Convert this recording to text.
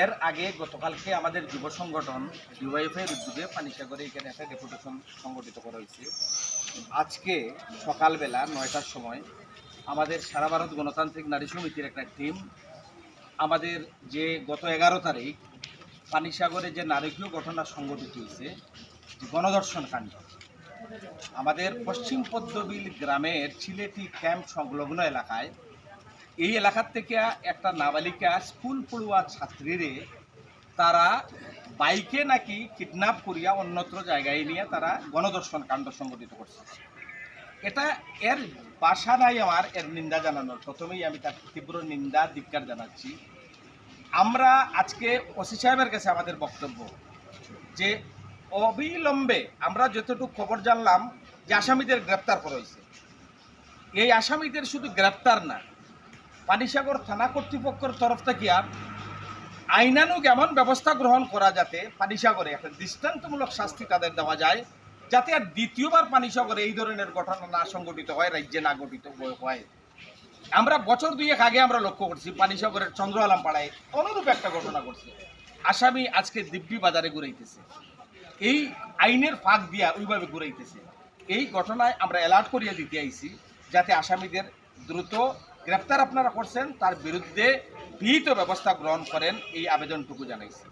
এর আগে গতকালকে আমাদের যুব সংগঠন ইউআইএফের উদ্যোগে পানিসাগরে এখানে একটা ডেপুটেশন সংগঠিত করা হয়েছে। আজকে সকালবেলা নয়টার সময় আমাদের সারা ভারত গণতান্ত্রিক নারী সমিতির একটা টিম, আমাদের যে গত এগারো তারিখ পানিসাগরে যে নারকীয় ঘটনা সংগঠিত হয়েছে গণদর্শন কাণ্ড, আমাদের পশ্চিম পদ্মবিল গ্রামের ছিলেটি ক্যাম্প সংলগ্ন এলাকায় এই এলাকার থেকে একটা নাবালিকা স্কুল পড়ুয়া ছাত্রীরে তারা বাইকে নাকি কিডন্যাপ করিয়া অন্যত্র জায়গায় নিয়ে তারা গণদর্শন কাণ্ড সংগঠিত করছে। এটা এর বাসা নাই আমার, এর নিন্দা জানানোর। প্রথমেই আমি তার তীব্র নিন্দা, ধিক্কার জানাচ্ছি। আমরা আজকে ওসি সাহেবের কাছে আমাদের বক্তব্য যে অবিলম্বে আমরা যতটুকু খবর জানলাম যে আসামিদের গ্রেপ্তার করা হয়েছে। এই আসামিদের শুধু গ্রেপ্তার না পানিসাগর থানা কর্তৃপক্ষের তরফ থেকে আইনানুগ এমন ব্যবস্থা গ্রহণ করা যাতে পানিসাগরে একটা দৃষ্টান্তমূলক শাস্তি তাদের দেওয়া যায়, যাতে আর দ্বিতীয়বার পানিসাগরে এই ধরনের ঘটনা না সংগঠিত হয়, রাজ্যে না গঠিত হয় আমরা বছর দুয়েক আগে আমরা লক্ষ্য করছি, পানিসাগরের চন্দ্র আলম পাড়ায় অনুরূপ একটা ঘটনা ঘটছে। আসামি আজকে দিব্যি বাজারে ঘুরাইতেছে। এই আইনের ফাঁক দিয়া ওইভাবে ঘুরাইতেছে। এই ঘটনায় আমরা অ্যালার্ট করিয়া দিতে আইছি, যাতে আসামিদের দ্রুত গ্রেপ্তার আপনারা করছেন তার বিরুদ্ধে বিহিত ব্যবস্থা গ্রহণ করেন এই আবেদনটুকু জানাইছি।